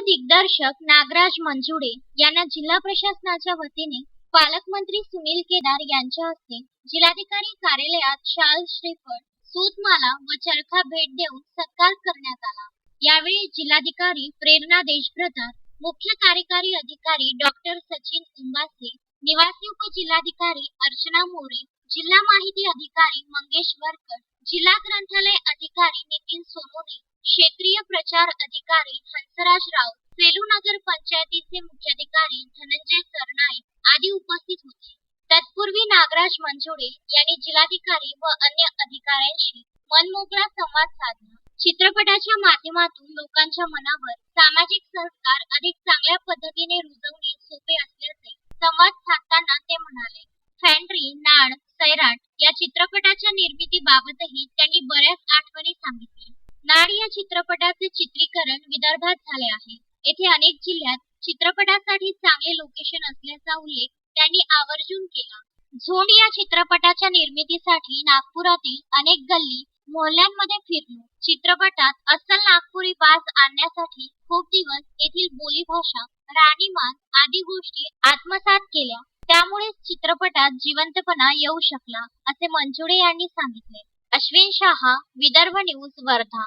दिग्दर्शक नागराज मंजुळे यांना जिल्हा प्रशासनाच्या वतीने पालकमंत्री सुनील केदार यांच्या हस्ते जिल्हाधिकारी कार्यालयात शाल श्रीफळ सूतमाला व चरखा भेट देऊन सत्कार करण्यात आला. यावेळी जिल्हाधिकारी प्रेरणा देशभ्रतार मुख्य कार्यकारी अधिकारी डॉक्टर सचिन उंबासे निवासी उपजिल्हाधिकारी अर्चना मोरे जिल्हा माहिती अधिकारी मंगेश वरकर जिल्हा ग्रंथालय अधिकारी नितीन सोनोने क्षेत्रीय प्रचार अधिकारी हंसराज राव सेलू नगर पंचायतीचे मुख्याधिकारी धनंजय सरनाईक आदी उपस्थित होते. तत्पूर्वी नागराज मंजुडे यांनी जिल्हाधिकारी व अन्य अधिकाऱ्यांशी मनमोकळा संवाद साधला. चित्रपटाच्या माध्यमातून लोकांच्या मनावर सामाजिक संस्कार अधिक चांगल्या पद्धतीने रुजवणे सोपे असल्याचे संवाद साधताना ते म्हणाले फॅन्ड्री नाण सैराट या चित्रपटाच्या निर्मितीबाबतही त्यांनी बऱ्याच आठवणी सांगितल्या. नाड या चित्रपटाचे चित्रीकरण विदर्भात झाले आहे. येथे अनेक जिल्ह्यात चित्रपटासाठी चांगले लोकेशन असल्याचा उल्लेख त्यांनी आवर्जून केला. झोंड या चित्रपटाच्या निर्मितीसाठी नागपुरातील अनेक गल्ली मोहल्ल्यांमध्ये फिरलो. चित्रपटात अस्सल नागपुरी बाज आणण्यासाठी खूप दिवस येथील बोलीभाषा राहणीमान आदी गोष्टी आत्मसात केल्या. त्यामुळे चित्रपटात जिवंतपणा येऊ शकला असे मंजुळे यांनी सांगितले. अश्विन शहा विदर्भ न्यूज वर्धा.